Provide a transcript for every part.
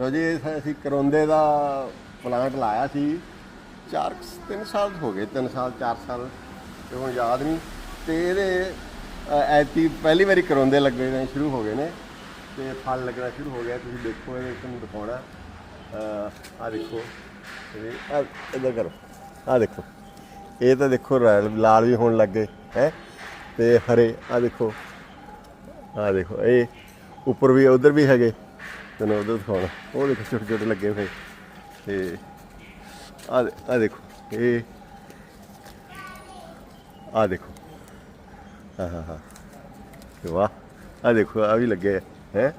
ਲੋ ਜੀ ਇਹ ਅਸੀਂ ਕਰੋਂਦੇ ਦਾ ਪਲਾਂਟ ਲਾਇਆ ਸੀ। 4 3 ਸਾਲ ਹੋ ਗਏ 3 ਸਾਲ 4 ਸਾਲ ਤੇ ਹੁਣ ਯਾਦ ਨਹੀਂ। ਤੇ ਇਹਦੇ ਅ, ਐਤੀ ਪਹਿਲੀ ਵਾਰੀ ਕਰੋਂਦੇ ਲੱਗੇ ਨੇ ਸ਼ੁਰੂ ਹੋ ਗਏ ਨੇ। ਤੇ ਫਲ ਲੱਗਣਾ ਸ਼ੁਰੂ ਹੋ ਗਿਆ ਤੁਸੀਂ ਦੇਖੋ ਇਹ ਤੁਹਾਨੂੰ ਦਿਖਾਉਣਾ। ਆ ਦੇਖੋ ਇਹ ਆਹ ਇੱਧਰ ਕਰੋ ਆ ਦੇਖੋ। ਇਹ ਤਾਂ ਦੇਖੋ ਲਾਲ ਲਾਲ ਵੀ ਹੋਣ ਲੱਗੇ ਹੈ? ਤੇ ਹਰੇ ਆ ਦੇਖੋ ਆ ਦੇਖੋ ਇਹ ਉੱਪਰ ਵੀ ਉਧਰ ਵੀ ਹੈਗੇ। ਤੈਨੂੰ ਉਧਰ ਦਿਖਾਉਣਾ। ਉਹ ਦੇਖੋ ਛੋਟੇ ਛੋਟੇ ਲੱਗੇ ਹੋਏ। ਤੇ ਆ ਆ ਦੇਖੋ, ਇਹ ਆ ਦੇਖੋ। ਹਾਂ ਹਾਂ ਹਾਂ। ਵਾਹ ਆ ਦੇਖੋ ਆ ਵੀ ਲੱਗੇ ਹੈ?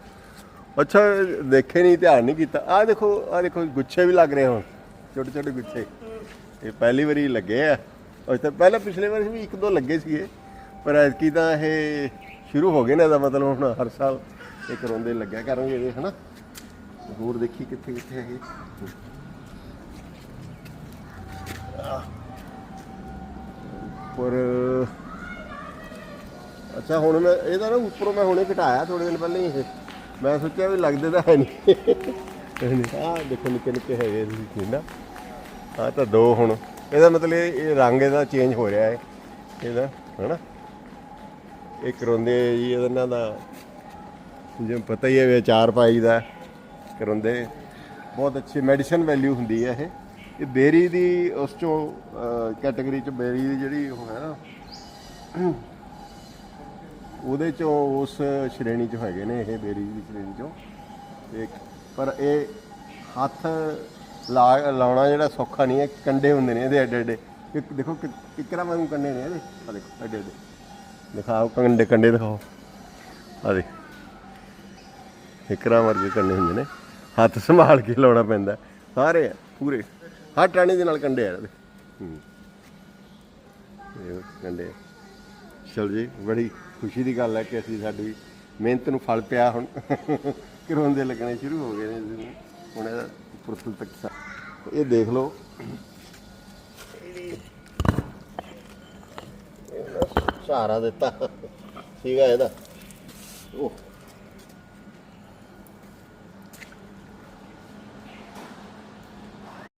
ਅੱਛਾ, ਦੇਖੇ ਨਹੀਂ, ਧਿਆਨ ਨਹੀਂ ਕੀਤਾ। ਆ ਦੇਖੋ ਆ ਦੇਖੋ, ਗੁੱਛੇ ਵੀ ਲੱਗ ਰਹੇ ਹੁਣ। ਛੋਟੇ ਛੋਟੇ ਗੁੱਛੇ। ਇਹ ਪਹਿਲੀ ਵਾਰੀ ਲੱਗੇ ਆ। ਅੱਛਾ ਪਹਿਲਾਂ ਪਿਛਲੇ ਵਾਰ ਵੀ ਇੱਕ ਦੋ ਲੱਗੇ ਸੀਗੇ। ਪਰ ਐਤਕੀ ਤਾਂ ਇਹ ਸ਼ੁਰੂ ਹੋ ਗਏ ਨੇ, ਇਹਦਾ ਮਤਲਬ ਹੁਣ ਹਰ ਸਾਲ। ਇਹ ਕਰੋਂਦੇ ਲੱਗਿਆ ਕਰਾਂਗੇ ਇਹ, ਹਨਾ? ਹੋਰ ਦੇਖੀ ਕਿੱਥੇ ਕਿੱਥੇ ਹੈਗੇ। ਪਰ, ਅੱਛਾ, ਹੁਣ ਮੈਂ ਇਹਦਾ ਨਾ ਉੱਪਰੋਂ ਮੈਂ ਹੁਣੇ ਘਟਾਇਆ ਥੋੜੇ ਦਿਨ ਪਹਿਲਾਂ ਹੀ ਇਹ। ਮੈਂ ਸੋਚਿਆ ਵੀ ਲੱਗਦੇ ਤਾਂ ਹੈ ਨਹੀਂ। ਆ ਦੇਖੋ ਨਿੱਕੇ ਨਿੱਕੇ ਹੈਗੇ ਤੁਸੀਂ ਨਾ ਆ ਤਾਂ ਦੋ ਹੁਣ। ਇਹਦਾ ਮਤਲਬ ਇਹ ਰੰਗ ਇਹਦਾ ਚੇਂਜ ਹੋ ਰਿਹਾ ਹੈ। ਇਹਦਾ, ਹਨਾ? ਇਹ ਕਰੋਂਦੇ ਜੀ ਇਹਨਾਂ ਦਾ ਜਿਵੇਂ ਪਤਾ ਹੀ ਹੈ ਵੀ ਅਚਾਰ ਪਾਈ ਦਾ ਕਰੋਂਦੇ ਬਹੁਤ ਅੱਛੀ ਮੈਡੀਸਨ ਵੈਲਿਊ ਹੁੰਦੀ ਹੈ ਇਹ। ਇਹ ਬੇਰੀ ਦੀ, ਉਸ ਚੋਂ ਕੈਟਾਗਰੀ ਚ ਬੇਰੀ ਦੀ ਜਿਹੜੀ ਉਹ ਹੈ ਨਾ, ਉਹਦੇ ਚੋਂ ਉਸ ਸ਼੍ਰੇਣੀ ਚ ਹੈਗੇ ਨੇ ਇਹ ਬੇਰੀ ਦੀ ਸ਼੍ਰੇਣੀ ਚੋਂ। ਇੱਕ, ਪਰ ਇਹ ਹੱਥ ਲਾ, ਲਾਉਣਾ ਜਿਹੜਾ ਸੌਖਾ ਨਹੀਂ ਹੈ, ਕੰਡੇ ਹੁੰਦੇ ਨੇ ਇਹਦੇ ਐਡੇ ਐਡੇ। ਇੱਕ, ਦੇਖੋ ਕਿ- ਕਿਕਰਾਂ ਵਾਂਗੂ ਕੰਡੇ ਨੇ ਇਹਦੇ। ਆ ਦੇਖੋ, ਐਡੇ ਐਡੇ। ਦਿਖਾਓ ਕੰਡੇ ਕੰਡੇ ਦਿਖਾਓ। ਆ ਦੇ ਕਿਕਰਾਂ ਵਰਗੇ ਕੰਡੇ ਹੁੰਦੇ ਨੇ। ਹੱਥ ਸੰਭਾਲ ਕੇ ਲਾਉਣਾ ਪੈਂਦਾ। ਸਾਰੇ ਆ, ਪੂਰੇ। ਹਰ ਟਾਣੀ ਦੇ ਨਾਲ ਕੰਡੇ ਆ ਇਹਦੇ। ਹੂੰ। ਇਹ ਕੰਡੇ ਚਲ ਜੀ ਬੜੀ ਖੁਸ਼ੀ ਦੀ ਗੱਲ ਹੈ ਕਿ ਅਸੀਂ ਸਾਡੀ ਮਿਹਨਤ ਨੂੰ ਫਲ ਪਿਆ ਹੁਣ। ਕਰੋਂਦੇ ਲੱਗਣੇ ਸ਼ੁਰੂ ਹੋ ਗਏ ਨੇ ਹੁਣ ਇਹਦਾ ਪੁਰਤਲ ਤੱਕ ਇਹ ਦੇਖ ਲਓ। ਸਹਾਰਾ ਦਿੱਤਾ ਸੀਗਾ ਇਹਦਾ। ਉਹ